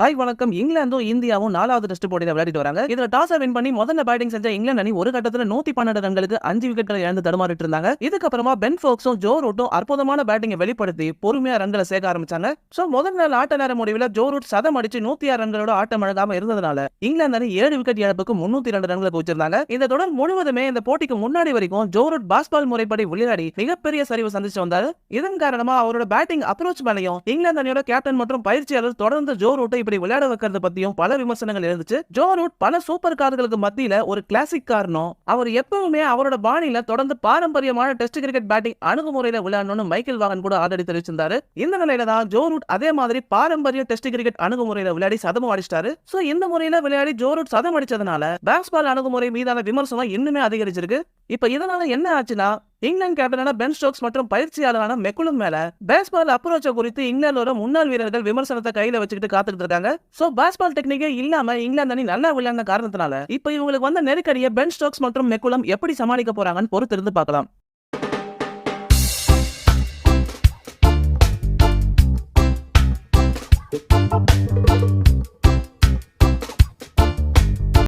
Hi வணக்கம். இங்கிலாந்தும் இந்தியாவும் நாலாவது டெஸ்ட் போட்டியில விளையாடிட்டு வராங்க. இதுல டாஸ் வின் பண்ணி முதல்ல பேட்டிங் செஞ்ச இங்கிலாந்து அணி ஒரு கட்டத்துல நூத்தி பன்னெண்டு ரன்களுக்கு அஞ்சு விக்கெட்களை இழந்து தடுமாறிட்டு இருந்தாங்க. இதுக்கப்புறமா பென் ஃபோக்ஸும் ஜோ ரூட்டும் அற்புதமான பேட்டிங்கை வெளிப்படுத்தி பொறுமையா ரன்களை சேர்க்க ஆரம்பிச்சாங்க. சோ முதல் நாள் ஆட்ட நேர முடிவில் ஜோ ரூட் சதம் அடிச்சு நூத்தி ஆறு ரன்களோட ஆட்டம் அழகாம இருந்ததுனால இங்கிலாந்து அணி ஏழு விக்கெட் இழப்புக்கு முன்னூத்தி ரெண்டு ரன்களை குவிச்சிருந்தாங்க. இந்த தொடர் முழுவதுமே இந்த போட்டிக்கு முன்னாடி வரைக்கும் ஜோ ரூட் பாஸ்பால் முறைப்படி விளையாடி மிகப்பெரிய சரிவு சந்திச்சு வந்தாரு. இதன் காரணமா அவரோட பேட்டிங் அப்ரோச் மேலையும் இங்கிலாந்து அணியோட கேப்டன் மற்றும் பயிற்சியாளர் தொடர்ந்து ஜோ ரூட்டை இப்படி விளையாட வைக்கிறது பத்தியும் பல விமர்சனங்கள் இருந்துச்சு ஜோ ரூட் பல சூப்பர் கார்களுக்கு மத்தியில ஒரு கிளாசிக் காரணம். அவர் எப்பவுமே அவரோட பாணியில தொடர்ந்து பாரம்பரியமான டெஸ்ட் கிரிக்கெட் பேட்டிங் அணுகுமுறையில விளையாடணும்னு மைக்கேல் வாகன் கூட ஆதரவு தெரிவிச்சிருந்தாரு இந்த நிலையில தான் ஜோ ரூட் அதே மாதிரி பாரம்பரிய டெஸ்ட் கிரிக்கெட் அணுகுமுறையில விளையாடி சதம் அடிச்சிட்டாரு. சோ இந்த முறையில விளையாடி ஜோ ரூட் சதம் அடிச்சதுனால பேட்ஸ்பால் அணுகுமுறை மீதான விமர்சனம் இன்னுமே அதிகரிச்சிருக்கு. இப்ப இதனால என்ன ஆச்சுன்னா இங்கிலாந்து கேப்டனான பென் ஸ்டோக்ஸ் மற்றும் பயிற்சியாளரான மெக்குலும் மேல பேஸ்பால் அப்ரோச்ச குறித்து இங்கிலாந்தோட முன்னாள் வீரர்கள் விமர்சனத்தை கையில வச்சுக்கிட்டு காத்துக்கிட்டு இருக்காங்க. சோ பேஸ்பால் டெக்னிக்கே இல்லாம இங்கிலாந்து அணி நல்லா விளையாடின காரணத்தினால இப்ப இவங்களுக்கு வந்த நெருக்கடியை பென் ஸ்டோக்ஸ் மற்றும் மெக்குலம் எப்படி சமாளிக்க போறாங்கன்னு பொறுத்திருந்து பார்க்கலாம்.